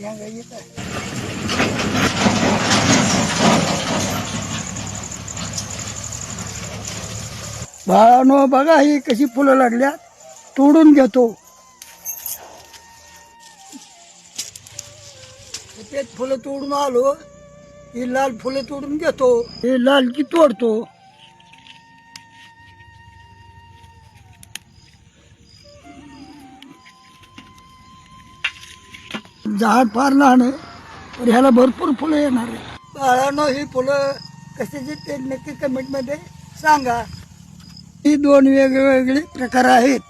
शेंगा येत बाळानो बघा ही कशी फुलं लागल्या तोडून घेतो. सफेद फुलं तोडून आलो. ही लाल फुलं तोडून घेतो. हे लाल की तोडतो. झाड फार लहान आहे पण ह्याला भरपूर फुलं येणार आहे बाळानो ही फुलं कशाची ते नक्की कमेंटमध्ये सांगा. ही दोन वेगवेगळे प्रकार आहेत.